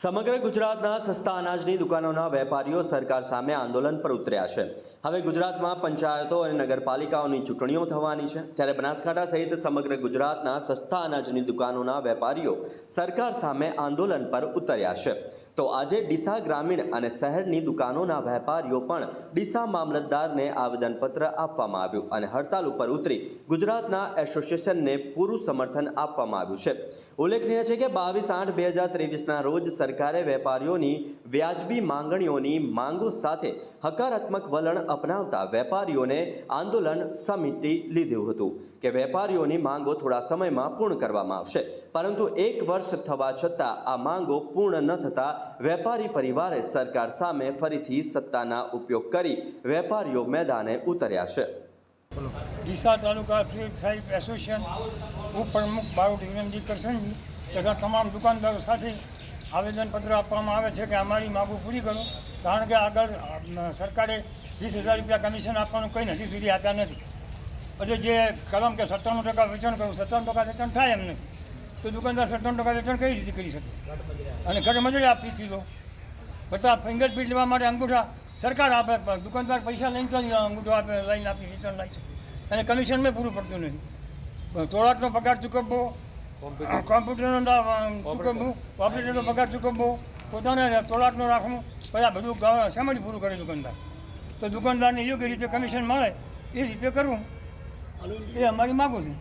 સમગ્ર ગુજરાતના સસ્તા અનાજની દુકાનોના વેપારીઓ સરકાર સામે આંદોલન પર ઉતર્યા છે. હવે ગુજરાતમાં પંચાયતો અને નગરપાલિકાઓની ચૂંટણીઓ થવાની છે. ત્યારે બનાસકાંઠા સહિત સમગ્ર ગુજરાતના સસ્તા અનાજની દુકાનોના વેપારીઓ સરકાર સામે આંદોલન પર ઉતર્યા છે. તો આજે ડીસા ગ્રામીણ અને શહેરની દુકાનોના વેપારીઓ પણ ડીસા મામલતદારને આવેદનપત્ર આપવામાં આવ્યું અને હડતાલ ઉપર ઉતરી ગુજરાતના એસોસિએશનને પૂરું સમર્થન આપવામાં આવ્યું છે. ઉલ્લેખનીય છે કે બાવીસ આઠ બે હજાર ત્રેવીસના રોજ સરકારે વેપારીઓની વ્યાજબી માંગણીઓની માંગો સાથે હકારાત્મક વલણ અપનાવતા વેપારીઓને આંદોલન સમિટી લીધું હતું કે વેપારીઓની માંગો થોડા સમયમાં પૂર્ણ કરવામાં આવશે. પરંતુ એક વર્ષ થવા છતાં આ માંગો પૂર્ણ ન થતાં વેપારી પરિવારે સરકાર સામે ફરીથી સત્તાના ઉપયોગ કરી વેપારીઓ મેદાને ઉતર્યા છે. ડીસા તાલુકા ફ્રીડ સાહિબ એસોસિએશન ઉપપ્રમુખ બારોટ વિરમજી કરશનજી તથા તમામ દુકાનદારો સાથે આવેદનપત્ર આપવામાં આવે છે કે અમારી માગો પૂરી કરો. કારણ કે આગળ સરકારે વીસ હજાર રૂપિયા કમિશન આપવાનું કંઈ નથી સુધી આપ્યા નથી. પછી જે કલમ કે સત્તાણું ટકા વેચાણ કરવું સત્તાણું ટકા વેચાણ થાય એમ નથી તો દુકાનદાર સત્તાણું ટકા વેચાણ કઈ રીતે કરી શકે? અને ઘરે મજૂરી આપી કિલો બધા ફિંગરપ્રિન્ટ લેવા માટે અંગૂઠા સરકાર આપે પણ દુકાનદાર પૈસા લઈને તો અંગૂઠો આપે લઈને આપી રિટર્ન લાગે અને કમિશન મેં પૂરું પડતું નથી. તોડાટનો પગાર ચૂકવવો કોમ્પ્યુટરનો ચૂકવવું ઓપરેટરનો પગાર ચૂકવવો પોતાને તોડાટનો રાખવું પછી આ બધું શેમાંથી પૂરું કરે દુકાનદાર? તો દુકાનદારને યોગ્ય રીતે કમિશન મળે એ રીતે કરવું એ અમારી માગું છે.